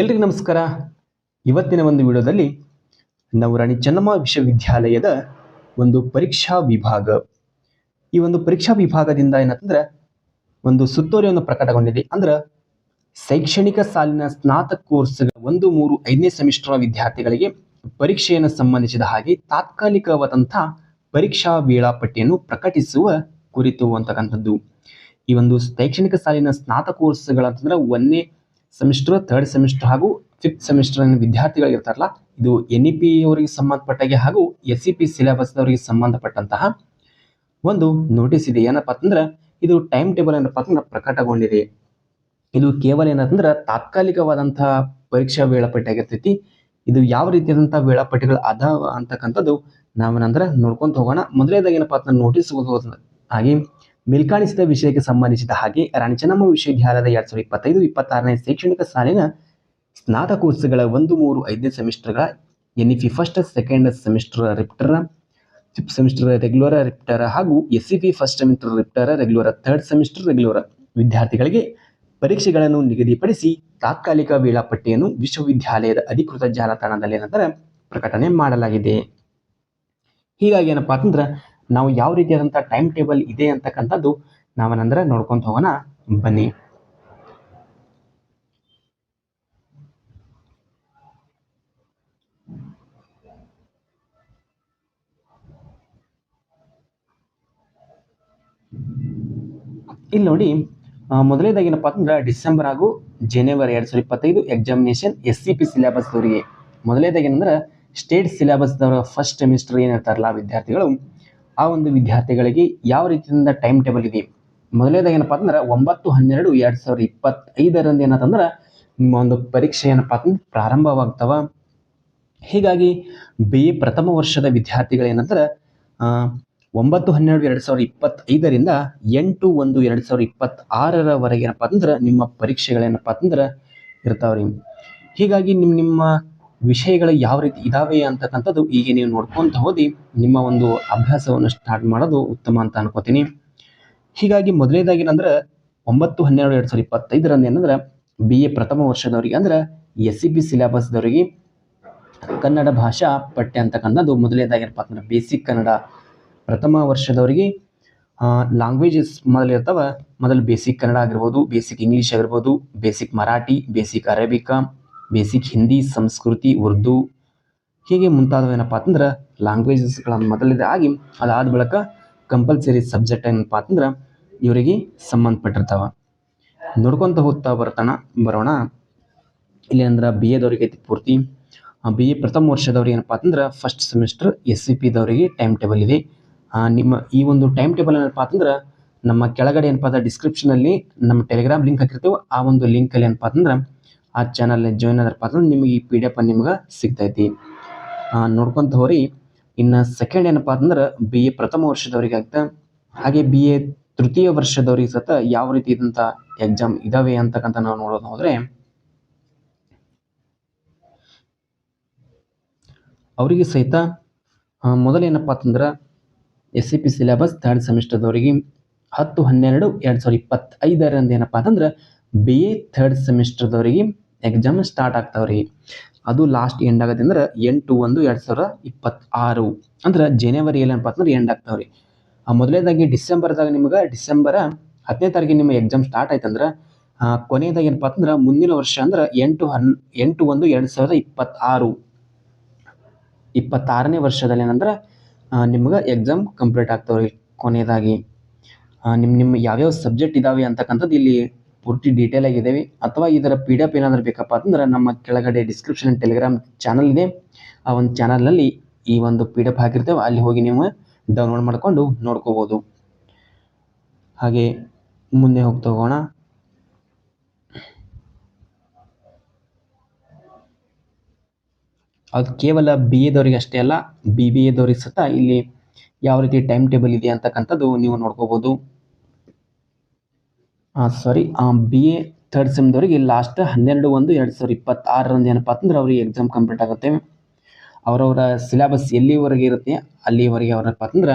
ಎಲ್ರಿಗೂ ನಮಸ್ಕಾರ. ಇವತ್ತಿನ ಒಂದು ವಿಡಿಯೋದಲ್ಲಿ ನಾವು ರಾಣಿ ಚೆನ್ನಮ್ಮ ವಿಶ್ವವಿದ್ಯಾಲಯದ ಒಂದು ಪರೀಕ್ಷಾ ವಿಭಾಗ. ಈ ಒಂದು ಪರೀಕ್ಷಾ ವಿಭಾಗದಿಂದ ಏನಂತಂದ್ರೆ ಒಂದು ಸುತ್ತೋಲೆಯನ್ನು ಪ್ರಕಟಗೊಂಡಿದೆ. ಅಂದ್ರೆ ಶೈಕ್ಷಣಿಕ ಸಾಲಿನ ಸ್ನಾತಕ ಕೋರ್ಸ್ ಒಂದು, ಮೂರು, ಐದನೇ ಸೆಮಿಸ್ಟರ್ ವಿದ್ಯಾರ್ಥಿಗಳಿಗೆ ಪರೀಕ್ಷೆಯನ್ನು ಸಂಬಂಧಿಸಿದ ಹಾಗೆ ತಾತ್ಕಾಲಿಕವಾದಂಥ ಪರೀಕ್ಷಾ ವೇಳಾಪಟ್ಟಿಯನ್ನು ಪ್ರಕಟಿಸುವ ಕುರಿತು ಅಂತಕ್ಕಂಥದ್ದು. ಈ ಒಂದು ಶೈಕ್ಷಣಿಕ ಸಾಲಿನ ಸ್ನಾತಕ ಕೋರ್ಸ್ಗಳಂತಂದ್ರೆ ಒಂದನೇ ಸೆಮಿಸ್ಟರ್ ಥರ್ಡ್ ಸೆಮಿಸ್ಟರ್ ಹಾಗೂ ಫಿಫ್ತ್ ಸೆಮಿಸ್ಟರ್ ವಿದ್ಯಾರ್ಥಿಗಳಿಗೆ ಇರ್ತಾರಲ್ಲ ಇದು ಎನ್ ಇ ಪಿ ಅವರಿಗೆ ಸಂಬಂಧಪಟ್ಟಾಗೆ ಹಾಗೂ ಎಸ್ ಸಿ ಪಿ ಸಿಲೆಬಸ್ದವರಿಗೆ ಸಂಬಂಧಪಟ್ಟಂತಹ ಒಂದು ನೋಟಿಸ್ ಇದೆ. ಏನಪ್ಪಾ ಅಂತಂದ್ರೆ, ಇದು ಟೈಮ್ ಟೇಬಲ್ ಏನಪ್ಪ ಅಂತಂದ್ರೆ ಪ್ರಕಟಗೊಂಡಿದೆ. ಇದು ಕೇವಲ ಏನಂತಂದ್ರೆ ತಾತ್ಕಾಲಿಕವಾದಂತಹ ಪರೀಕ್ಷಾ ವೇಳಾಪಟ್ಟಿ ಆಗಿರ್ತೈತಿ. ಇದು ಯಾವ ರೀತಿಯಾದಂತಹ ವೇಳಾಪಟ್ಟಿಗಳು ಅದಾವ ಅಂತಕ್ಕಂಥದ್ದು ನಾವೇನಂದ್ರೆ ನೋಡ್ಕೊಂತ ಹೋಗೋಣ. ಮೊದಲೇದಾಗ ಏನಪ್ಪಾ ಅಂತ ನೋಟಿಸ್ ಹಾಗೆ ಮೇಲ್ಕಾಣಿಸಿದ ವಿಷಯಕ್ಕೆ ಸಂಬಂಧಿಸಿದ ಹಾಗೆ ರಾಣಿ ಚೆನ್ನಮ್ಮ ವಿಶ್ವವಿದ್ಯಾಲಯದ ಎರಡ್ ಸಾವಿರದ ಇಪ್ಪತ್ತೈದು ಇಪ್ಪತ್ತಾರನೇ ಶೈಕ್ಷಣಿಕ ಸಾಲಿನ ಸ್ನಾತಕ ಕೋರ್ಸ್ಗಳ ಒಂದು, ಮೂರು, ಐದನೇ ಸೆಮಿಸ್ಟರ್ಗಳ N E P first second semester repeater fifth semester regular repeater ಹಾಗೂ S C first semester repeater regular third semester regular ವಿದ್ಯಾರ್ಥಿಗಳಿಗೆ ಪರೀಕ್ಷೆಗಳನ್ನು ನಿಗದಿಪಡಿಸಿ ತಾತ್ಕಾಲಿಕ ವೇಳಾಪಟ್ಟಿಯನ್ನು ವಿಶ್ವವಿದ್ಯಾಲಯದ ಅಧಿಕೃತ ಜಾಲತಾಣದಲ್ಲಿ ನಂತರ ಪ್ರಕಟಣೆ ಮಾಡಲಾಗಿದೆ. ಹೀಗಾಗಿ ಏನಪ್ಪಾ ಅಂತಂದ್ರೆ ನಾವು ಯಾವ ರೀತಿಯಾದಂಥ ಟೈಮ್ ಟೇಬಲ್ ಇದೆ ಅಂತಕ್ಕಂಥದ್ದು ನಾವೇನಂದ್ರೆ ನೋಡ್ಕೊಂತ ಹೋಗೋಣ. ಬನ್ನಿ. ಇಲ್ಲಿ ನೋಡಿ ಮೊದಲನೇದಾಗಿ ಏನಪ್ಪಾ ಅಂದ್ರೆ ಡಿಸೆಂಬರ್ ಹಾಗೂ ಜನವರಿ ಎರಡ್ ಸಾವಿರದ ಇಪ್ಪತ್ತೈದು examination S C P syllabus ಅವರಿಗೆ ಮೊದಲನೇದಾಗಿ ಏನಂದ್ರೆ ಸ್ಟೇಟ್ ಸಿಲೆಬಸ್ದವರ ಫಸ್ಟ್ ಸೆಮಿಸ್ಟರ್ ಏನಿರ್ತಾರಲ್ಲ ವಿದ್ಯಾರ್ಥಿಗಳು ಆ ಒಂದು ವಿದ್ಯಾರ್ಥಿಗಳಿಗೆ ಯಾವ ರೀತಿಯಿಂದ ಟೈಮ್ ಟೇಬಲ್ ಇದೆ? ಮೊದಲನೇದಾಗ ಏನಪ್ಪ ಅಂದ್ರೆ ಒಂಬತ್ತು ಹನ್ನೆರಡು ಎರಡ್ ಸಾವಿರದ ಇಪ್ಪತ್ತೈದರಂದು ಏನಂತಂದ್ರೆ ನಿಮ್ಮ ಒಂದು ಪರೀಕ್ಷೆ ಏನಪ್ಪ ಅಂತಂದ್ರೆ ಪ್ರಾರಂಭವಾಗ್ತವ. ಹೀಗಾಗಿ ಬಿ ಎ ಪ್ರಥಮ ವರ್ಷದ ವಿದ್ಯಾರ್ಥಿಗಳೇನಂದ್ರೆ ಒಂಬತ್ತು ಹನ್ನೆರಡು ಎರಡು ಸಾವಿರದ ಇಪ್ಪತ್ತೈದರಿಂದ ಎಂಟು ಒಂದು ಎರಡು ಸಾವಿರದ ಇಪ್ಪತ್ತಾರರವರೆಗೆ ಏನಪ್ಪ ಅಂದ್ರೆ ನಿಮ್ಮ ಪರೀಕ್ಷೆಗಳೇನಪ್ಪ ಅಂತಂದ್ರೆ ಇರ್ತಾವ್ರಿ. ಹೀಗಾಗಿ ನಿಮ್ಮ ನಿಮ್ಮ ವಿಷಯಗಳು ಯಾವ ರೀತಿ ಇದಾವೆ ಅಂತಕ್ಕಂಥದ್ದು ಈಗ ನೀವು ನೋಡ್ಕೊಂತ ಹೋದಿ ನಿಮ್ಮ ಒಂದು ಅಭ್ಯಾಸವನ್ನು ಸ್ಟಾರ್ಟ್ ಮಾಡೋದು ಉತ್ತಮ ಅಂತ ಅನ್ಕೋತೀನಿ. ಹೀಗಾಗಿ ಮೊದಲನೇದಾಗಿ ಏನಂದ್ರೆ ಒಂಬತ್ತು, ಹನ್ನೆರಡು, ಎರಡು ಸಾವಿರದ ಇಪ್ಪತ್ತೈದರಂದು ಏನಂದ್ರೆ ಬಿ ಎ ಪ್ರಥಮ ವರ್ಷದವರಿಗೆ ಅಂದ್ರೆ ಎಸ್ ಸಿ ಬಿ ಸಿಲೆಬಸ್ದವರಿಗೆ ಕನ್ನಡ ಭಾಷಾ ಪಠ್ಯ ಅಂತಕ್ಕಂಥದ್ದು ಮೊದಲನೇದಾಗಿರಪ್ಪ ಅಂದ್ರೆ ಬೇಸಿಕ್ ಕನ್ನಡ ಪ್ರಥಮ ವರ್ಷದವರಿಗೆ ಲ್ಯಾಂಗ್ವೇಜಸ್ ಮೊದಲಿರ್ತಾವೆ ಮೊದಲು ಬೇಸಿಕ್ ಕನ್ನಡ ಆಗಿರ್ಬೋದು ಬೇಸಿಕ್ ಇಂಗ್ಲೀಷ್ ಆಗಿರ್ಬೋದು basic Marathi basic Arabic basic Hindi ಸಂಸ್ಕೃತಿ ಉರ್ದು ಹೀಗೆ ಮುಂತಾದವು ಏನಪ್ಪ ಅಂತಂದ್ರೆ ಲ್ಯಾಂಗ್ವೇಜಸ್ಗಳನ್ನು ಮೊದಲಿದೆ ಆಗಿ ಅದಾದ ಬಳಿಕ ಕಂಪಲ್ಸರಿ ಸಬ್ಜೆಕ್ಟ್ ಏನಪ್ಪ ಅಂತಂದ್ರೆ ಇವರಿಗೆ ಸಂಬಂಧಪಟ್ಟಿರ್ತಾವ. ನೋಡ್ಕೊತ ಹೋಗ್ತಾ ಬರ್ತಾನ, ಬರೋಣ. ಇಲ್ಲಿ ಅಂದ್ರೆ ಬಿ ಎದವ್ರಿಗೆ ಐತಿ ಪೂರ್ತಿ. ಬಿ ಎ ಪ್ರಥಮ ವರ್ಷದವ್ರಿಗೆ ಏನಪ್ಪ ಅಂತಂದ್ರೆ ಫಸ್ಟ್ ಸೆಮಿಸ್ಟರ್ ಎಸ್ ಸಿ ಪಿದವರಿಗೆ ಟೈಮ್ ಟೇಬಲ್ ಇದೆ. ನಿಮ್ಮ ಈ ಒಂದು ಟೈಮ್ ಟೇಬಲ್ ಏನಪ್ಪ ಅಂತಂದ್ರೆ ನಮ್ಮ ಕೆಳಗಡೆ ಏನಪ್ಪ ಅಂದ್ರೆ ಡಿಸ್ಕ್ರಿಪ್ಷನಲ್ಲಿ ನಮ್ಮ ಟೆಲಿಗ್ರಾಮ್ ಲಿಂಕ್ ಹಾಕಿರ್ತೇವೆ, ಆ ಒಂದು ಲಿಂಕಲ್ಲಿ ಏನಪ್ಪ ಅಂತಂದ್ರೆ ಆ ಚಾನಲ್ ಜಾಯ್ನ್ ಆದ್ರಪ್ಪ ಅಂದ್ರೆ ನಿಮಗೆ ಈ ಪಿ ಡಿ ಎಫ್ ನಿಮ್ಗೆ ಸಿಗ್ತೈತಿ. ನೋಡ್ಕೊಂತ ಹೋರಿ. ಇನ್ನು ಸೆಕೆಂಡ್ ಏನಪ್ಪ ಅಂತಂದ್ರೆ ಬಿ ಎ ಪ್ರಥಮ ವರ್ಷದವ್ರಿಗೆ ಆಗ್ತಾ, ಹಾಗೆ ಬಿ ಎ ತೃತೀಯ ವರ್ಷದವ್ರಿಗೆ ಸತ ಯಾವ ರೀತಿ ಇದಂಥ ಎಕ್ಸಾಮ್ ಇದಾವೆ ಅಂತಕ್ಕಂಥ ನಾವು ನೋಡೋದು ಹೋದ್ರೆ, ಅವರಿಗೆ ಸಹಿತ ಮೊದಲ ಮೊದಲೇನಪ್ಪ ಅಂತಂದ್ರೆ S C P syllabus third ಸೆಮಿಸ್ಟರ್ದವರಿಗೆ ಹತ್ತು ಹನ್ನೆರಡು ಎರಡು ಸಾವಿರದ ಇಪ್ಪತ್ತೈದರಂದು ಏನಪ್ಪ ಅಂತಂದ್ರೆ ಬಿ ಎ ಥರ್ಡ್ ಸೆಮಿಸ್ಟರ್ದವರಿಗೆ ಎಕ್ಸಾಮ್ ಸ್ಟಾರ್ಟ್ ಆಗ್ತಾವ್ರಿ. ಅದು ಲಾಸ್ಟ್ ಎಂಡ್ ಆಗತ್ತೆ ಅಂದ್ರೆ ಎಂಟು ಒಂದು ಎರಡು ಸಾವಿರದ ಇಪ್ಪತ್ತಾರು. ಅಂದ್ರೆ ಜನವರಿ ಏನಪ್ಪ ಅಂತಂದ್ರೆ ಎಂಡ್ ಆಗ್ತಾವ್ರಿ. ಆ ಮೊದಲನೇದಾಗಿ ಡಿಸೆಂಬರ್ದಾಗ ನಿಮ್ಗೆ ಡಿಸೆಂಬರ್ ಹತ್ತನೇ ತಾರೀಕಿಗೆ ನಿಮ್ಮ ಎಕ್ಸಾಮ್ ಸ್ಟಾರ್ಟ್ ಆಯ್ತಂದ್ರೆ ಕೊನೆಯದಾಗ ಏನಪ್ಪ ಅಂತಂದ್ರೆ ಮುಂದಿನ ವರ್ಷ ಅಂದ್ರೆ ಎಂಟು ಹನ್, ಎಂಟು ಒಂದು ಎರಡು ಸಾವಿರದ ಇಪ್ಪತ್ತಾರು. ಇಪ್ಪತ್ತಾರನೇ ವರ್ಷದಲ್ಲಿ ಏನಂದ್ರೆ ನಿಮ್ಗೆ ಎಕ್ಸಾಮ್ ಕಂಪ್ಲೀಟ್ ಆಗ್ತಾವ್ರಿ ಕೊನೆಯದಾಗಿ. ನಿಮ್ಮ ನಿಮ್ಮ ಯಾವ್ಯಾವ ಸಬ್ಜೆಕ್ಟ್ ಇದಾವೆ ಅಂತಕ್ಕಂಥದ್ದು ಇಲ್ಲಿ ಪೂರ್ತಿ ಡೀಟೇಲ್ ಆಗಿದ್ದಾವೆ ಅಥವಾ ಇದರ ಪಿ ಡಿ ಎಫ್ ಏನಾದರೂ ಬೇಕಪ್ಪ ಅಂತಂದ್ರೆ ನಮ್ಮ ಕೆಳಗಡೆ ಡಿಸ್ಕ್ರಿಪ್ಷನ್ ಟೆಲಿಗ್ರಾಮ್ ಚಾನಲ್ ಇದೆ. ಆ ಒಂದು ಚಾನಲ್ನಲ್ಲಿ ಈ ಒಂದು ಪಿ ಡಿ ಎಫ್ ಹಾಕಿರ್ತೇವೆ. ಅಲ್ಲಿ ಹೋಗಿ ನೀವು ಡೌನ್ಲೋಡ್ ಮಾಡಿಕೊಂಡು ನೋಡ್ಕೋಬೋದು. ಹಾಗೆ ಮುಂದೆ ಹೋಗಿ ಹೋಗೋಣ ಅದು ಕೇವಲ ಬಿ ಎದವರಿಗೆ ಅಷ್ಟೇ ಅಲ್ಲ ಬಿ ಬಿ ಎದವ್ರಿಗೆ ಸಹ ಇಲ್ಲಿ ಯಾವ ರೀತಿ ಟೈಮ್ ಟೇಬಲ್ ಇದೆ ಅಂತಕ್ಕಂಥದ್ದು ನೀವು ನೋಡ್ಕೋಬೋದು. ಸಾರಿ ಬಿ ಎ ಥರ್ಡ್ ಸೆಮ್ದವರಿಗೆ ಲಾಸ್ಟ್ ಹನ್ನೆರಡು ಒಂದು ಎರಡು ಸಾವಿರದ ಇಪ್ಪತ್ತಾರರಂದು ಏನಪ್ಪ ಅಂದ್ರೆ ಅವ್ರಿಗೆ ಎಕ್ಸಾಮ್ ಕಂಪ್ಲೀಟ್ ಆಗುತ್ತೆ. ಅವರವರ ಸಿಲೆಬಸ್ ಎಲ್ಲಿವರೆಗೆ ಇರುತ್ತೆ, ಅಲ್ಲಿವರೆಗೆ ಅವರಪ್ಪ ಅಂತಂದ್ರೆ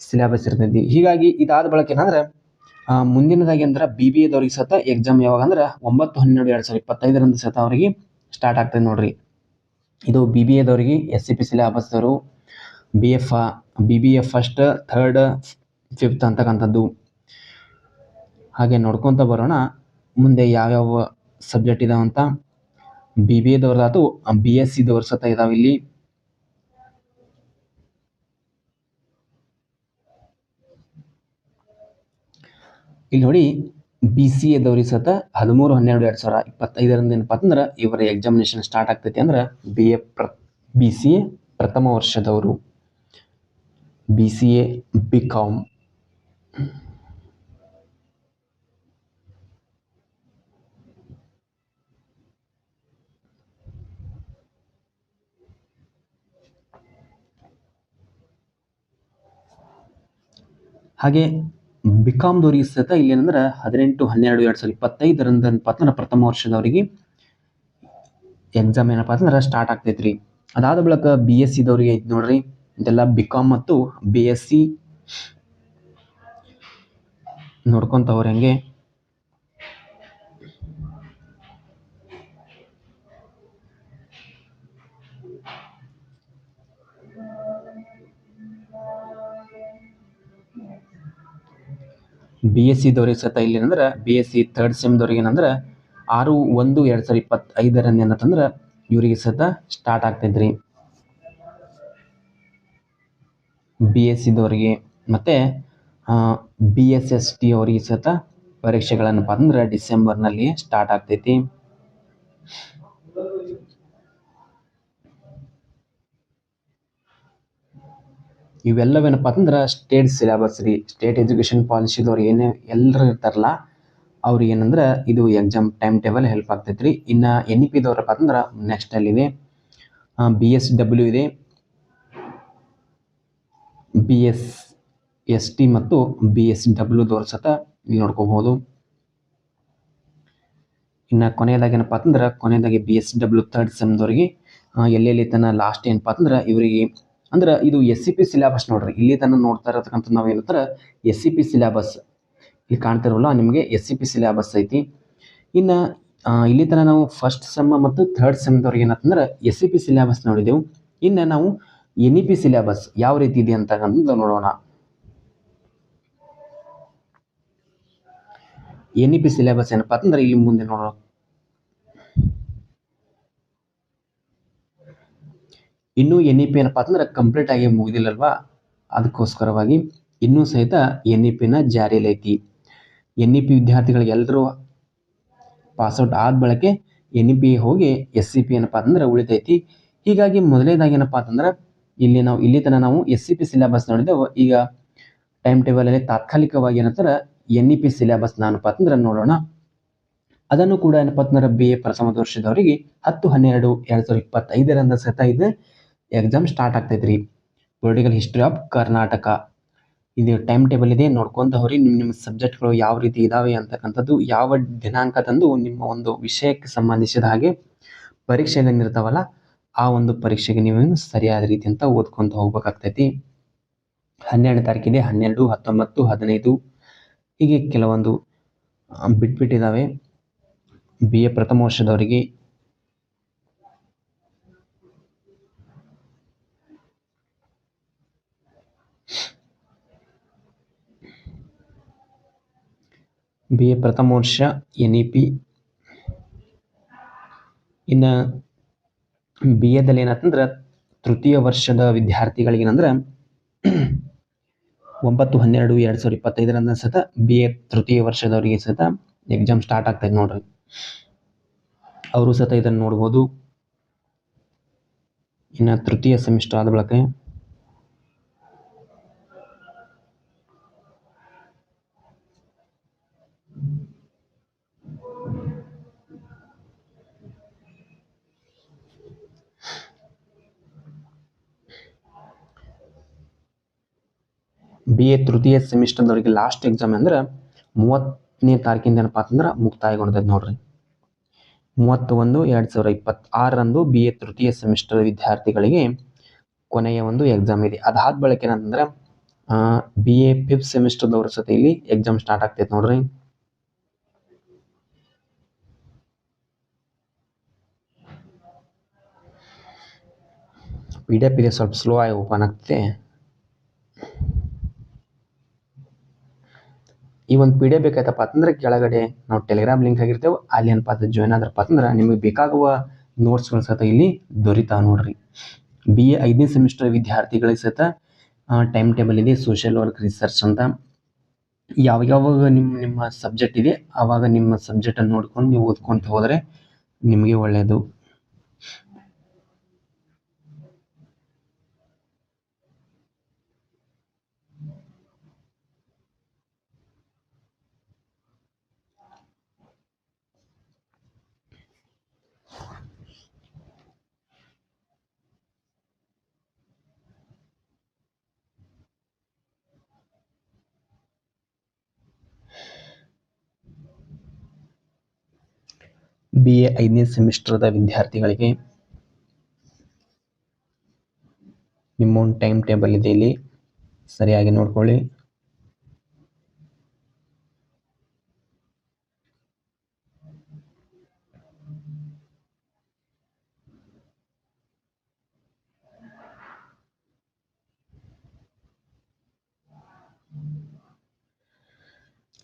ಸಿಲೆಬಸ್ ಇರ್ತೈತಿ. ಹೀಗಾಗಿ ಇದಾದ ಬಳಿಕ ಏನಂದ್ರೆ ಮುಂದಿನದಾಗಿ ಅಂದ್ರೆ ಬಿ ಬಿ ಎದವ್ರಿಗೆ ಸತ ಎಕ್ಸಾಮ್ ಯಾವಾಗ ಅಂದ್ರೆ ಒಂಬತ್ತು ಹನ್ನೆರಡು ಎರಡು ಸಾವಿರದ ಇಪ್ಪತ್ತೈದರಂದು ಸತ ಅವರಿಗೆ ಸ್ಟಾರ್ಟ್ ಆಗ್ತದೆ ನೋಡ್ರಿ. ಇದು ಬಿ ಬಿ ಎದವ್ರಿಗೆ S C P ಸಿಲೆಬಸ್ದವರು B F B B F first third fifth ಅಂತಕ್ಕಂಥದ್ದು. ಹಾಗೆ ನೋಡ್ಕೊತ ಬರೋಣ. ಮುಂದೆ ಯಾವ್ಯಾವ ಸಬ್ಜೆಕ್ಟ್ ಇದಾವಂತ ಬಿ ಬಿ ಎದವ್ರದಾತು ಬಿ ಎಸ್ ಸಿದವ್ರ ಸತ ಇದಾವೆ ಇಲ್ಲಿ. ಇಲ್ಲಿ ನೋಡಿ ಬಿ ಸಿ ಎದವ್ರಿಗೆ ಸತ ಹದಿಮೂರು, ಹನ್ನೆರಡು, ಎರಡು ಸಾವಿರ ಇಪ್ಪತ್ತೈದರಿಂದ ಏನಪ್ಪ ಅಂತಂದ್ರೆ ಇವರ ಎಕ್ಸಾಮಿನೇಷನ್ ಸ್ಟಾರ್ಟ್ ಆಗ್ತೈತಿ ಅಂದ್ರೆ ಬಿ ಎ ಪ್ರ ಬಿ ಸಿ ಎ ಪ್ರಥಮ ವರ್ಷದವರು. B C A B com B B ಕಾಮ್ದವ್ರಿಗೆ ಸಹಿತ ಇಲ್ಲಿ ಏನಂದ್ರೆ ಹದಿನೆಂಟು, ಹನ್ನೆರಡು, ಎರಡು ಸಾವಿರದ ಇಪ್ಪತ್ತೈದರಿಂದ ಏನಪ್ಪ ಪ್ರಥಮ ವರ್ಷದವರಿಗೆ ಎಕ್ಸಾಮ್ ಏನಪ್ಪ ಅಂತಂದ್ರೆ ಸ್ಟಾರ್ಟ್ ಆಗ್ತೈತ್ರಿ. ಅದಾದ ಬಳಿಕ ಬಿ ಎಸ್ ಸಿದವ್ರಿಗೆ ಐತಿ ನೋಡ್ರಿ. ಇದೆಲ್ಲ ಬಿ ಕಾಮ್ ಮತ್ತು ಬಿ ಎಸ್ ಸಿ ನೋಡ್ಕೊಂತವ್ರ ಹೆಂಗೆ ಬಿ ಎಸ್ ಸಿದವ್ರಿಗೆ ಸತ ಇಲ್ಲಿ ಏನಂದ್ರೆ ಬಿ ಎಸ್ ಸಿ ಥರ್ಡ್ ಸೆಮ್ದವ್ರಿಗೆ ಏನಂದ್ರೆ, ಆರು ಒಂದು ಎರಡು ಸಾವಿರದ ಇಪ್ಪತ್ತೈದರಂದು ಏನಂತಂದ್ರೆ ಇವರಿಗೆ ಸತ ಸ್ಟಾರ್ಟ್ ಆಗ್ತೈತ್ರಿ ಬಿ ಎಸ್ ಸಿದವರಿಗೆ ಮತ್ತು ಬಿ ಎಸ್ ಎಸ್ ಟಿ ಅವರಿಗೆ ಸತ ಪರೀಕ್ಷೆಗಳನ್ನಪ್ಪ ಅಂದ್ರೆ ಡಿಸೆಂಬರ್ನಲ್ಲಿ ಸ್ಟಾರ್ಟ್ ಆಗ್ತೈತಿ. ಇವೆಲ್ಲವೇನಪ್ಪ ಅಂತಂದ್ರೆ ಸ್ಟೇಟ್ ಸಿಲೆಬಸ್ ರೀ ಸ್ಟೇಟ್ ಎಜುಕೇಷನ್ ಪಾಲಿಸಿದವ್ರು ಏನೇ ಎಲ್ಲರೂ ಇರ್ತಾರಲ್ಲ ಅವ್ರಿಗೆ ಏನಂದ್ರೆ ಇದು ಎಕ್ಸಾಮ್ ಟೈಮ್ ಟೇಬಲ್ ಹೆಲ್ಪ್ ಆಗ್ತೈತೆ ರೀ ಇನ್ನು ಎನ್ ಇ ಪಿದವ್ರಪ್ಪ ಅಂದ್ರೆ ನೆಕ್ಸ್ಟ್ ಅಲ್ಲಿದೆ ಬಿ ಎಸ್ ಡಬ್ಲ್ಯೂ ಇದೆ ಬಿ ಎಸ್ ಎಸ್ ಟಿ ಮತ್ತು ಬಿ ಎಸ್ ಡಬ್ಲ್ಯೂದವ್ರ ಸತ ಇಲ್ಲಿ ನೋಡ್ಕೋಬಹುದು ಇನ್ನು ಕೊನೆಯದಾಗಿ ಏನಪ್ಪ ಅಂತಂದ್ರೆ ಕೊನೆಯದಾಗಿ ಬಿ ಎಸ್ ಡಬ್ಲ್ಯೂ ತರ್ಡ್ ಸೆಮ್ದವ್ರಿಗೆ ಎಲ್ಲೆಲ್ಲಿ ತನ್ನ ಲಾಸ್ಟ್ ಏನಪ್ಪ ಅಂದ್ರೆ ಇವರಿಗೆ ಅಂದ್ರೆ ಇದು ಎಸ್ ಸಿ ಪಿ ಸಿಲೆಬಸ್ ನೋಡ್ರಿ. ಇಲ್ಲಿ ತನಕ ನೋಡ್ತಾ ಇರತಕ್ಕಂಥ ನಾವು ಏನಂತಾರೆ ಎಸ್ ಸಿ ಪಿ ಸಿಲೆಬಸ್ ಇಲ್ಲಿ ಕಾಣ್ತಿರಲ್ಲ ನಿಮಗೆ ಎಸ್ ಸಿ ಪಿ ಸಿಲೆಬಸ್ ಐತಿ. ಇನ್ನು ಇಲ್ಲಿ ತನಕ ನಾವು ಫಸ್ಟ್ ಸೆಮ್ ಮತ್ತು ಥರ್ಡ್ ಸೆಮ್ದವ್ರಿಗೆ ಏನಂತಂದ್ರೆ ಎಸ್ ಸಿ ಪಿ ಸಿಲೆಬಸ್ ನೋಡಿದೆವು. ಇನ್ನು ನಾವು ಎನ್ ಇ ಪಿ ಸಿಲೆಬಸ್ ಯಾವ ರೀತಿ ಇದೆ ಅಂತಕ್ಕಂಥದ್ದು ನೋಡೋಣ. ಎನ್ ಇ ಪಿ ಸಿಲೆಬಸ್ ಏನಪ್ಪ ಅಂತಂದ್ರೆ ಇಲ್ಲಿ ಮುಂದೆ ನೋಡೋಣ. ಇನ್ನೂ ಎನ್ ಇ ಪಿ ಏನಪ್ಪ ಅಂತಂದ್ರೆ ಕಂಪ್ಲೀಟ್ ಆಗಿ ಮುಗಿದಿಲ್ಲಲ್ವಾ? ಅದಕ್ಕೋಸ್ಕರವಾಗಿ ಇನ್ನೂ ಸಹಿತ ಎನ್ ಇ ಪಿನ ಜಾರಿಯಲ್ಲಿ ಐತಿ. ಎನ್ ಇ ಪಿ ವಿದ್ಯಾರ್ಥಿಗಳಿಗೆ ಎಲ್ಲರೂ ಪಾಸ್ಔಟ್ ಆದ ಬಳಕೆ ಎನ್ ಇ ಪಿ ಹೋಗಿ ಎಸ್ ಸಿ ಪಿ ಏನಪ್ಪ ಅಂತಂದ್ರೆ ಉಳಿತೈತಿ. ಹೀಗಾಗಿ ಮೊದಲನೇದಾಗಿ ಏನಪ್ಪ ಅಂತಂದ್ರೆ ಇಲ್ಲಿ ನಾವು ಇಲ್ಲಿ ತನಕ ನಾವು ಎಸ್ ಸಿ ಪಿ ಸಿಲೆಬಸ್ ನೋಡಿದೆವು. ಈಗ ಟೈಮ್ ಟೇಬಲಲ್ಲಿ ತಾತ್ಕಾಲಿಕವಾಗಿ ಏನಂತಾರೆ ಎನ್ ಇ ಪಿ ಸಿಲೆಬಸ್ ನಾನಪ್ಪ ಅಂತಂದ್ರೆ ನೋಡೋಣ. ಅದನ್ನು ಕೂಡ ಏನಪ್ಪ ಅಂತಂದ್ರೆ ಬಿ ಎ ಪ್ರಥಮ ವರ್ಷದವರಿಗೆ ಹತ್ತು ಹನ್ನೆರಡು ಎರಡು ಸಾವಿರದ ಇಪ್ಪತ್ತೈದರಿಂದ ಸತ ಇದು. ಎಕ್ಸಾಮ್ ಸ್ಟಾರ್ಟ್ ಆಗ್ತೈತ್ರಿ. ಪೊಲಿಟಿಕಲ್ ಹಿಸ್ಟ್ರಿ ಆಫ್ ಕರ್ನಾಟಕ ಇದು ಟೈಮ್ ಟೇಬಲ್ ಇದೆ. ನೋಡ್ಕೊಂತ ಹೋರಿ ನಿಮ್ಮ ನಿಮ್ಮ ಸಬ್ಜೆಕ್ಟ್ಗಳು ಯಾವ ರೀತಿ ಇದಾವೆ ಅಂತಕ್ಕಂಥದ್ದು, ಯಾವ ದಿನಾಂಕದಂದು ನಿಮ್ಮ ಒಂದು ವಿಷಯಕ್ಕೆ ಸಂಬಂಧಿಸಿದ ಹಾಗೆ ಪರೀಕ್ಷೆಗಳಿರ್ತಾವಲ್ಲ ಆ ಒಂದು ಪರೀಕ್ಷೆಗೆ ನೀವು ಸರಿಯಾದ ರೀತಿ ಅಂತ ಓದ್ಕೊಂತ ಹೋಗ್ಬೇಕಾಗ್ತೈತಿ. ಹನ್ನೆರಡು ತಾರೀಕಿದೆ ಹನ್ನೆರಡು, ಹತ್ತೊಂಬತ್ತು, ಹದಿನೈದು. ಹೀಗೆ ಕೆಲವೊಂದು ಬಿಟ್ಬಿಟ್ಟಿದ್ದಾವೆ ಬಿ ಎ ಪ್ರಥಮ ವರ್ಷದವರಿಗೆ ಬಿ ಎ ಪ್ರಥಮ ವರ್ಷ, ಎನ್ ಇ ಪಿ. ಇನ್ನು ಬಿ ಎದಲ್ಲಿ ಏನಂತಂದ್ರೆ, ತೃತೀಯ ವರ್ಷದ ವಿದ್ಯಾರ್ಥಿಗಳಿಗೆ ಏನಂದ್ರೆ ಒಂಬತ್ತು, ಹನ್ನೆರಡು, ಎರಡು ಸಾವಿರದ ಇಪ್ಪತ್ತೈದರಿಂದ ಸತ ಬಿ ಎ ತೃತೀಯ ವರ್ಷದವರಿಗೆ ಸತ ಎಕ್ಸಾಮ್ ಸ್ಟಾರ್ಟ್ ಆಗ್ತೈತೆ ನೋಡ್ರಿ. ಅವರು ಸತ ಇದನ್ನು ನೋಡ್ಬೋದು. ಇನ್ನು ತೃತೀಯ ಸೆಮಿಸ್ಟರ್ ಆದ ಬಳಿಕ ಬಿ ಎ ತೃತೀಯ ಸೆಮಿಸ್ಟರ್ದವರಿಗೆ ಲಾಸ್ಟ್ ಎಕ್ಸಾಮ್ ಅಂದ್ರೆ ಮೂವತ್ತನೇ ತಾರೀಕಿಂದ ಏನಪ್ಪ ಅಂತಂದ್ರೆ ಮುಕ್ತಾಯಗೊಂಡದ ನೋಡ್ರಿ. ಮೂವತ್ತೊಂದು ಎರಡು ಸಾವಿರದ ಇಪ್ಪತ್ತಾರರಂದು ಬಿ ಎ ತೃತೀಯ ಸೆಮಿಸ್ಟರ್ ವಿದ್ಯಾರ್ಥಿಗಳಿಗೆ ಕೊನೆಯ ಒಂದು ಎಕ್ಸಾಮ್ ಇದೆ. ಅದಾದ ಬಳಿಕ ಏನಂತಂದ್ರೆ ಬಿ ಎ ಫಿಫ್ತ್ ಸೆಮಿಸ್ಟರ್ದವ್ರ ಸತಿ ಇಲ್ಲಿ ಎಕ್ಸಾಮ್ ಸ್ಟಾರ್ಟ್ ಆಗ್ತೈತೆ ನೋಡ್ರಿ. ಪಿ ಡಿ ಎಫ್ ಇದೆ ಸ್ವಲ್ಪ ಸ್ಲೋ ಆಗಿ ಓಪನ್ ಆಗ್ತದೆ ಈ ಒಂದು ಪಿ ಡಿ ಎಫ್ ಬೇಕಾಯ್ತಪ್ಪ ಅಂತಂದ್ರೆ ಕೆಳಗಡೆ ನಾವು ಟೆಲಿಗ್ರಾಮ್ ಲಿಂಕ್ ಆಗಿರ್ತೇವೆ ಅಲ್ಲಿ ಏನಪ್ಪ ಅಂತ ಜಾಯ್ನ್ ಆದ್ರಪ್ಪ ಅಂತಂದ್ರೆ ನಿಮಗೆ ಬೇಕಾಗುವ ನೋಟ್ಸ್ಗಳು ಸಹಿತ ಇಲ್ಲಿ ದೊರೀತಾವೆ ನೋಡ್ರಿ. ಬಿ ಎ ಐದನೇ ಸೆಮಿಸ್ಟರ್ ವಿದ್ಯಾರ್ಥಿಗಳಿಗೆ ಸಹಿತ ಟೈಮ್ ಟೇಬಲ್ ಇದೆ ಸೋಷಿಯಲ್ ವರ್ಕ್ ರಿಸರ್ಚ್ ಅಂತ. ಯಾವ ಯಾವಾಗ ನಿಮ್ಮ ನಿಮ್ಮ ಸಬ್ಜೆಕ್ಟ್ ಇದೆ ಆವಾಗ ನಿಮ್ಮ ಸಬ್ಜೆಕ್ಟನ್ನು ನೋಡ್ಕೊಂಡು ನೀವು ಓದ್ಕೊಂತ ಹೋದರೆ ನಿಮಗೆ ಒಳ್ಳೆಯದು ಬಿ ಎ ಐದನೇ ಸೆಮಿಸ್ಟರ್ದ ವಿದ್ಯಾರ್ಥಿಗಳಿಗೆ ನಿಮ್ಮ ಒಂದು ಟೈಮ್ ಟೇಬಲ್ ಇದೆ ಇಲ್ಲಿ. ಸರಿಯಾಗಿ ನೋಡ್ಕೊಳ್ಳಿ.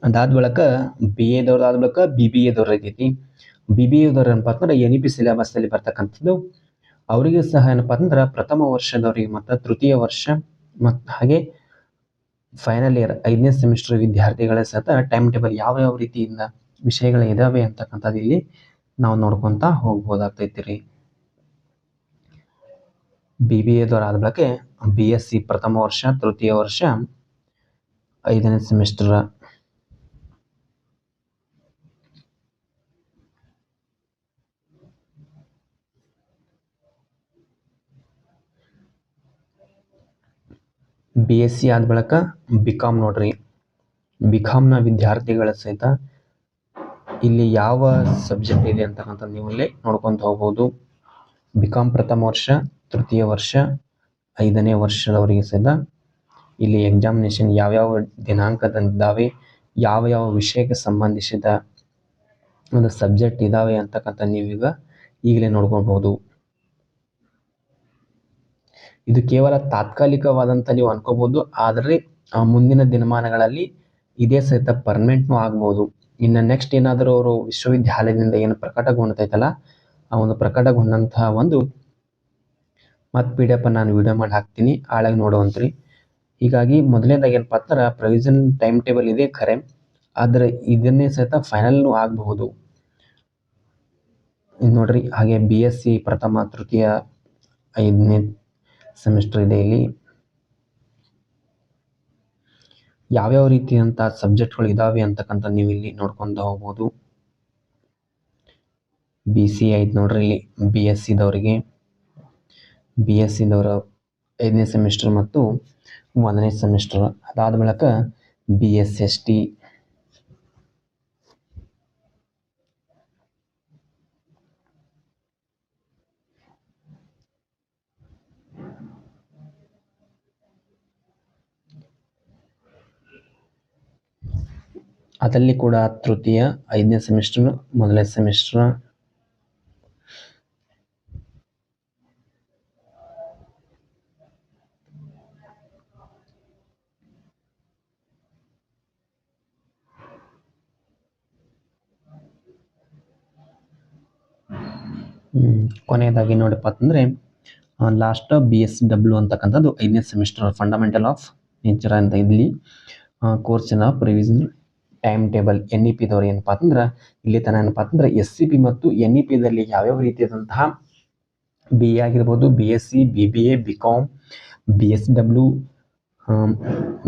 ಅದಾದ ಬಳಿಕ ಬಿ ಎದವ್ರದ್ದು ಆದ ಬಳಿಕ ಬಿ ಬಿ ಎದವ್ರು ಐತೈತಿ ಬಿ ಬಿ ಎದವ್ರು ಏನಪ್ಪ ಅಂತಂದ್ರೆ ಎನ್ ಇ ಪಿ ಸಿಲೆಬಸ್ಸಲ್ಲಿ ಬರ್ತಕ್ಕಂಥದ್ದು. ಅವರಿಗೆ ಸಹ ಏನಪ್ಪ ಅಂದ್ರೆ ಪ್ರಥಮ ವರ್ಷದವರಿಗೆ ಮತ್ತು ತೃತೀಯ ವರ್ಷ ಮತ್ತು ಹಾಗೆ ಫೈನಲ್ ಇಯರ್ ಐದನೇ ಸೆಮಿಸ್ಟರ್ ವಿದ್ಯಾರ್ಥಿಗಳ ಸಹ ಟೈಮ್ ಟೇಬಲ್ ಯಾವ ಯಾವ ರೀತಿಯಿಂದ ವಿಷಯಗಳು ಇದಾವೆ ಅಂತಕ್ಕಂಥದ್ದು ಇಲ್ಲಿ ನಾವು ನೋಡ್ಕೊತ ಹೋಗ್ಬೋದಾಗ್ತೈತಿ ರೀ ಬಿ ಬಿ ಎದವ್ರು ಆದ ಬಳಿಕ ಬಿ ಎಸ್ ಸಿ ಪ್ರಥಮ ವರ್ಷ, ತೃತೀಯ ವರ್ಷ, ಐದನೇ ಸೆಮಿಸ್ಟರ್ ಬಿ ಎಸ್ ಸಿ ಆದ ಬಳಿಕ ಬಿ ನೋಡ್ರಿ. ಬಿ ಕಾಮ್ನ ವಿದ್ಯಾರ್ಥಿಗಳ ಸಹಿತ ಇಲ್ಲಿ ಯಾವ ಸಬ್ಜೆಕ್ಟ್ ಇದೆ ಅಂತಕ್ಕಂಥ ನೀವು ಇಲ್ಲಿ ನೋಡ್ಕೊಂತ ಹೋಗ್ಬೋದು. ಬಿ ಪ್ರಥಮ ವರ್ಷ, ತೃತೀಯ ವರ್ಷ, ಐದನೇ ವರ್ಷದವರಿಗೆ ಸಹಿತ ಇಲ್ಲಿ ಎಕ್ಸಾಮಿನೇಷನ್ ಯಾವ್ಯಾವ ದಿನಾಂಕದಂದಿದ್ದಾವೆ ಯಾವ ಯಾವ ವಿಷಯಕ್ಕೆ ಸಂಬಂಧಿಸಿದ ಒಂದು ಸಬ್ಜೆಕ್ಟ್ ಇದ್ದಾವೆ ಅಂತಕ್ಕಂಥ ನೀವೀಗ ಈಗಲೇ ನೋಡ್ಕೊಳ್ಬೋದು ಇದು ಕೇವಲ ತಾತ್ಕಾಲಿಕವಾದಂತ ನೀವು ಅನ್ಕೋಬಹುದು ಆದರೆ ಮುಂದಿನ ದಿನಮಾನಗಳಲ್ಲಿ ಇದೇ ಸಹಿತ ಪರ್ಮನೆಂಟ್ನು ಆಗ್ಬೋದು. ಇನ್ನು ನೆಕ್ಸ್ಟ್ ಏನಾದರೂ ಅವರು ವಿಶ್ವವಿದ್ಯಾಲಯದಿಂದ ಏನು ಪ್ರಕಟಗೊಂಡೈತಲ್ಲ ಆ ಒಂದು ಪ್ರಕಟಗೊಂಡಂತಹ ಒಂದು ಮತ್ತು ಪಿ ಡಿ ಎಫ್ ನಾನು ವಿಡಿಯೋ ಮಾಡಿ ಹಾಕ್ತೀನಿ. ಆಳಾಗಿ ನೋಡುವಂತ್ರಿ. ಹೀಗಾಗಿ ಮೊದಲನೇದಾಗಿ ಏನಪ್ಪ ಅಂದ್ರೆ ಪ್ರೊವಿಷನ್ ಟೈಮ್ ಟೇಬಲ್ ಇದೆ ಖರೆ. ಆದರೆ ಇದನ್ನೇ ಸಹಿತ ಫೈನಲ್ನು ಆಗಬಹುದು. ನೋಡ್ರಿ, ಹಾಗೆ ಬಿ ಎಸ್ ಸಿ ಪ್ರಥಮ, ತೃತೀಯ, ಐದನೇ ಸೆಮಿಸ್ಟರ್ ಇದೆ ಇಲ್ಲಿ. ಯಾವ್ಯಾವ ರೀತಿಯಂಥ ಸಬ್ಜೆಕ್ಟ್ಗಳು ಇದಾವೆ ಅಂತಕ್ಕಂಥ ನೀವು ಇಲ್ಲಿ ನೋಡ್ಕೊಂತ ಹೋಗ್ಬೋದು. ಬಿ ಸಿ ಐದು ನೋಡ್ರಿ ಇಲ್ಲಿ ಬಿ ಎಸ್ ಸಿದವರಿಗೆ ಬಿ ಎಸ್ ಸಿದವರ ಐದನೇ ಸೆಮಿಸ್ಟರ್ ಮತ್ತು ಒಂದನೇ ಸೆಮಿಸ್ಟರ್ ಅದಾದ ಬಳಿಕ ಬಿ ಎಸ್ ಎಸ್ ಟಿ ಅದರಲ್ಲಿ ಕೂಡ ತೃತೀಯ, ಐದನೇ ಸೆಮಿಸ್ಟರ್ ಮೊದಲನೇ ಸೆಮಿಸ್ಟರ್. ಕೊನೆಯದಾಗಿ ನೋಡಪ್ಪ ಅಂತಂದ್ರೆ ಲಾಸ್ಟ್ ಬಿ ಎಸ್ ಡಬ್ಲ್ಯೂ ಅಂತಕ್ಕಂಥದ್ದು ಐದನೇ ಸೆಮಿಸ್ಟರ್ ಫಂಡಮೆಂಟಲ್ ಆಫ್ ನೇಚರ್ ಅಂತ ಇಲ್ಲಿ ಕೋರ್ಸಿನ provision time table N E ಪಿದವ್ರು ಏನಪ್ಪ ಅಂತಂದ್ರೆ ಇಲ್ಲಿ ತನ ಏನಪ್ಪ ಅಂತಂದ್ರೆ ಎಸ್ ಸಿ ಪಿ ಮತ್ತು ಎನ್ ಇ ಪಿದಲ್ಲಿ ಯಾವ್ಯಾವ ರೀತಿಯಾದಂತಹ ಬಿ ಎ ಆಗಿರ್ಬೋದು B S C B B A B com B S W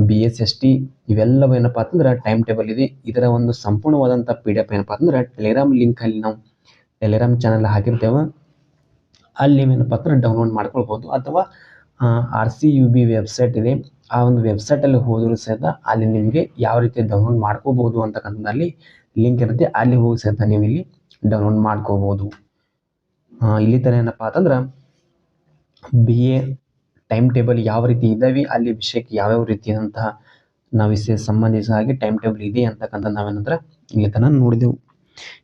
B S S T ಇವೆಲ್ಲವೂ ಏನಪ್ಪ ಅಂತಂದ್ರೆ ಟೈಮ್ ಟೇಬಲ್ ಇದೆ. ಇದರ ಒಂದು ಸಂಪೂರ್ಣವಾದಂಥ ಪಿ ಡಿ ಎಫ್ ಏನಪ್ಪ ಅಂದ್ರೆ ಟೆಲಿಗ್ರಾಮ್ ಲಿಂಕಲ್ಲಿ ನಾವು ಟೆಲಿಗ್ರಾಮ್ ಚಾನಲ್ ಹಾಕಿರ್ತೇವೆ. ಅಲ್ಲಿ ಏನಪ್ಪ ಅಂದ್ರೆ ಡೌನ್ಲೋಡ್ ಮಾಡ್ಕೊಳ್ಬೋದು. ಅಥವಾ R C U B website ಇದೆ. ಆ ಒಂದು ವೆಬ್ಸೈಟಲ್ಲಿ ಹೋದರೂ ಸಹಿತ ಅಲ್ಲಿ ನಿಮಗೆ ಯಾವ ರೀತಿ ಡೌನ್ಲೋಡ್ ಮಾಡ್ಕೋಬೋದು ಅಂತಕ್ಕಂಥದ್ದಲ್ಲಿ ಲಿಂಕ್ ಇರುತ್ತೆ. ಅಲ್ಲಿ ಹೋಗಿ ಸಹಿತ ನೀವು ಇಲ್ಲಿ ಡೌನ್ಲೋಡ್ ಮಾಡ್ಕೋಬೋದು. ಆ, ಇಲ್ಲಿ ತರ ಏನಪ್ಪ ಅಂತಂದ್ರೆ ಬಿ ಎ ಟೈಮ್ ಟೇಬಲ್ ಯಾವ ರೀತಿ ಇದ್ದಾವೆ ಅಲ್ಲಿ ವಿಷಯಕ್ಕೆ ಯಾವ್ಯಾವ ರೀತಿಯಾದಂತಹ ನಾವು ವಿಷಯ ಸಂಬಂಧಿಸಿದ ಹಾಗೆ ಟೈಮ್ ಟೇಬಲ್ ಇದೆ ಅಂತಕ್ಕಂಥ ನಾವೇನಂದ್ರೆ ಇಲ್ಲಿ ತನಕ ನೋಡಿದೆವು.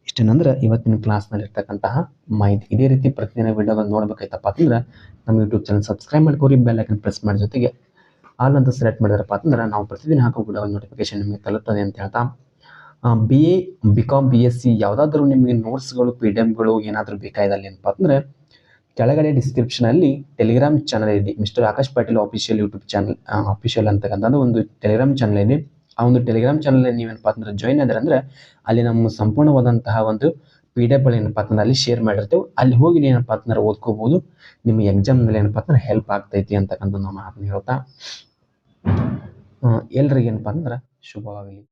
ಇಷ್ಟೇನಂದ್ರೆ ಇವತ್ತಿನ ಕ್ಲಾಸ್ನಲ್ಲಿ ಇರ್ತಕ್ಕಂತಹ ಮಾಹಿತಿ. ಇದೇ ರೀತಿ ಪ್ರತಿದಿನ ವಿಡಿಯೋಗಳನ್ನು ನೋಡಬೇಕಾಯ್ತಪ್ಪ ಅಂತಂದ್ರೆ ನಮ್ಮ ಯೂಟ್ಯೂಬ್ ಚಾನಲ್ ಸಬ್ಸ್ಕ್ರೈಬ್ ಮಾಡ್ಕೋರಿ ಬೆಲ್ ಐಕನ್ ಪ್ರೆಸ್ ಮಾಡಿ ಜೊತೆಗೆ ಆಲ್ ಅಂತ ಸೆಲೆಕ್ಟ್ ಮಾಡಿದ್ರಪ್ಪ ಅಂತಂದ್ರೆ ನಾವು ಪ್ರತಿದಿನ ಹಾಕೋ ಒಂದು ನೋಟಿಫಿಕೇಶನ್ ನಿಮಗೆ ತಲುಪ್ತದೆ ಅಂತ ಹೇಳ್ತಾ B A B com B S C ಯಾವುದಾದ್ರೂ ನಿಮಗೆ ನೋಟ್ಸ್ಗಳು ಪಿ ಡಿ ಎಮ್ಗಳು ಏನಾದರೂ ಬೇಕಾಗಿದಲ್ಲಿ ಏನಪ್ಪ ಅಂದರೆ ಕೆಳಗಡೆ ಡಿಸ್ಕ್ರಿಪ್ಷನಲ್ಲಿ ಟೆಲಿಗ್ರಾಮ್ ಚಾನಲ್ ಇದೆ. Mister Akash Patil official YouTube channel official ಅಂತಕ್ಕಂಥದ್ದು ಒಂದು ಟೆಲಿಗ್ರಾಮ್ ಚಾನಲ್ ಇದೆ. ಆ ಒಂದು ಟೆಲಿಗ್ರಾಮ್ ಚಾನಲ್ ನೀವೇನಪ್ಪ ಅಂದ್ರೆ ಜಾಯ್ನ್ ಆದ್ರೆ ಅಂದರೆ ಅಲ್ಲಿ ನಮ್ಮ ಸಂಪೂರ್ಣವಾದಂತಹ ಒಂದು ಪಿ ಡಿ ಎಫ್ಗಳು ಏನಪ್ಪ ಅಂದ್ರೆ ಅಲ್ಲಿ ಶೇರ್ ಮಾಡಿರ್ತೇವೆ. ಅಲ್ಲಿ ಹೋಗಿ ಏನಪ್ಪ ಅಂತಂದ್ರೆ ಓದ್ಕೋಬೋದು. ನಿಮ್ಮ ಎಕ್ಸಾಮ್ನಲ್ಲಿ ಏನಪ್ಪ ಅಂದ್ರೆ ಹೆಲ್ಪ್ ಆಗ್ತೈತಿ ಅಂತಕ್ಕಂಥ ನಾವು ಮಾತನ್ನ ಹೇಳ್ತಾ. ಎಲ್ರಿಗೆ ಏನಪ್ಪ ಅಂದ್ರೆ ಶುಭವಾಗಲಿ.